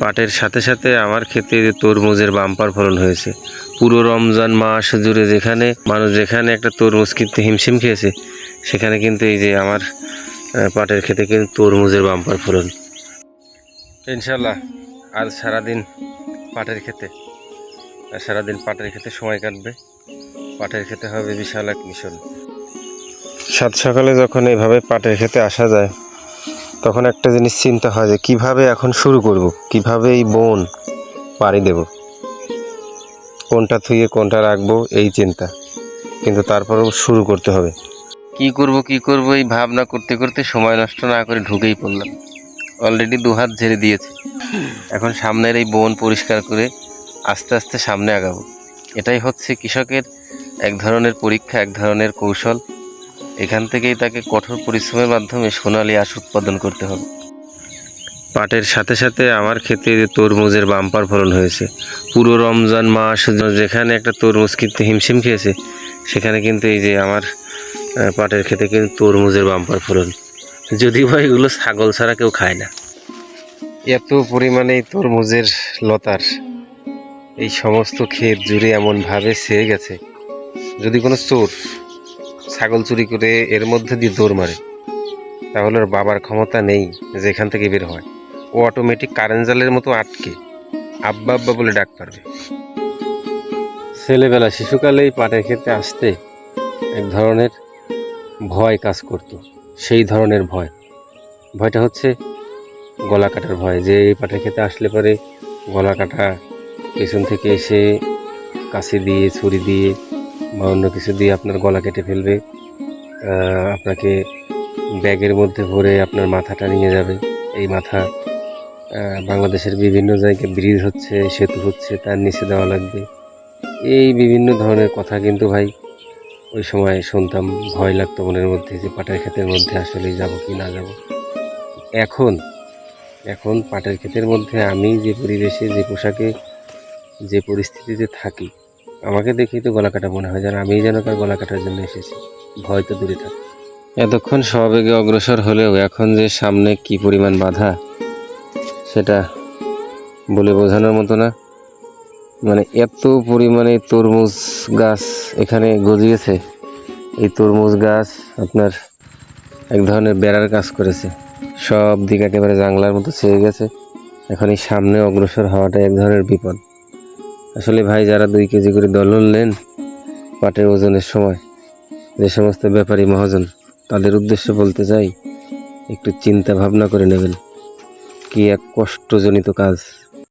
পাটের সাথে সাথে আমার ক্ষেত্রে যে তরমুজের বাম্পার ফলন হয়েছে। পুরো রমজান মাস জুড়ে যেখানে, মানুষ যেখানে একটা তরমুজ কিনতে হিমশিম খেয়েছে, সেখানে কিন্তু এই যে আমার পাটের খেতে কিন্তু তরমুজের বাম্পার ফলন। ইনশাল্লাহ আজ সারাদিন পাটের আর সারাদিন পাটের খেতে সময় কাটবে। পাটের খেতে হবে বিশাল এক মিশন। সাত সকালে যখন এইভাবে পাটের খেতে আসা যায় তখন একটা জিনিস চিন্তা হয় যে কীভাবে এখন শুরু করব? কীভাবে এই বন পাড়ি দেব? কোনটা থুয়ে কোনটা রাখব? এই চিন্তা। কিন্তু তারপরেও শুরু করতে হবে। কি করব কি করব, এই ভাবনা করতে করতে সময় নষ্ট না করে ঢুকেই পড়লাম। অলরেডি দু হাত ঝেড়ে দিয়েছে। এখন সামনের এই বন পরিষ্কার করে আস্তে আস্তে সামনে আগাবো। এটাই হচ্ছে কৃষকের এক ধরনের পরীক্ষা, এক ধরনের কৌশল। এখান থেকেই তাকে কঠোর পরিশ্রমের মাধ্যমে সোনালি আশ উৎপাদন করতে হবে। পাটের সাথে সাথে আমার ক্ষেত্রে যে তরমুজের বাম্পার ফলন হয়েছে। পুরো রমজান মাস যেখানে একটা তরমুজ কিনতে হিমশিম খেয়েছে, সেখানে কিন্তু এই যে আমার পাটের খেতে কিন্তু তরমুজের বাম্পার ফলন। যদিও বা এগুলো ছাগল ছাড়া কেউ খায় না। এত পরিমাণে তরমুজের লতার এই সমস্ত ক্ষেত জুড়ে এমনভাবে ছেয়ে গেছে। যদি কোনো চোর ছাগল চুরি করে এর মধ্যে দিয়ে দৌড় মারে। তাহলে ওর বাবার ক্ষমতা নেই যে এখান থেকে বের হয়। ও অটোমেটিক কারেন্ট জালের মতো আটকে আব্বা আব্বা বলে ডাক পারবে। ছেলেবেলা শিশুকালেই পাটের খেতে আসতে এক ধরনের ভয় কাজ করত, সেই ধরনের ভয়। ভয়টা হচ্ছে গলা কাটার ভয়, যে এই পাটের খেতে আসলে পরে গলা কাটা পেছন থেকে এসে কাশি দিয়ে, ছুরি দিয়ে বা অন্য কিছু দিয়ে আপনার গলা কেটে ফেলবে আপনাকে ব্যাগের মধ্যে ভরে আপনার মাথাটা নিয়ে যাবে। এই মাথা বাংলাদেশের বিভিন্ন জায়গায় ব্রিজ হচ্ছে, সেতু হচ্ছে, তার নিচে দেওয়া লাগবে। এই বিভিন্ন ধরনের কথা কিন্তু ভাই, ওই সময় শুনতাম, ভয় লাগতো মনের মধ্যে যে পাটের ক্ষেতের মধ্যে আসলে যাব কি না যাব। এখন এখন পাটের ক্ষেতের মধ্যে আমি যে পরিবেশে, যে পোশাকে, যে পরিস্থিতিতে থাকি আমাকে দেখেই তো গলা কাটা মনে হয় যেন আমি যেন তার গলা কাটার জন্য এসেছি। ভয় তো দূরে থাকে। এতক্ষণ সবেগে অগ্রসর হলেও এখন যে সামনে কি পরিমাণ বাধা, সেটা বলে বোঝানোর মতো না। মানে এত পরিমাণে তরমুজ গাছ এখানে গজিয়েছে। এই তরমুজ গাছ আপনার এক ধরনের বেড়ার কাজ করেছে। সব দিক একেবারে জাংলার মতো ছেয়ে গেছে। এখন এই সামনে অগ্রসর হওয়াটা এক ধরনের বিপদ। আসলে ভাই, যারা দুই কেজি করে দলন নেন পাটের ওজনের সময়, যে সমস্ত ব্যাপারী মহাজন, তাদের উদ্দেশ্যে বলতে চাই, একটু চিন্তা ভাবনা করে নেবেন। কি এক কষ্টজনিত কাজ।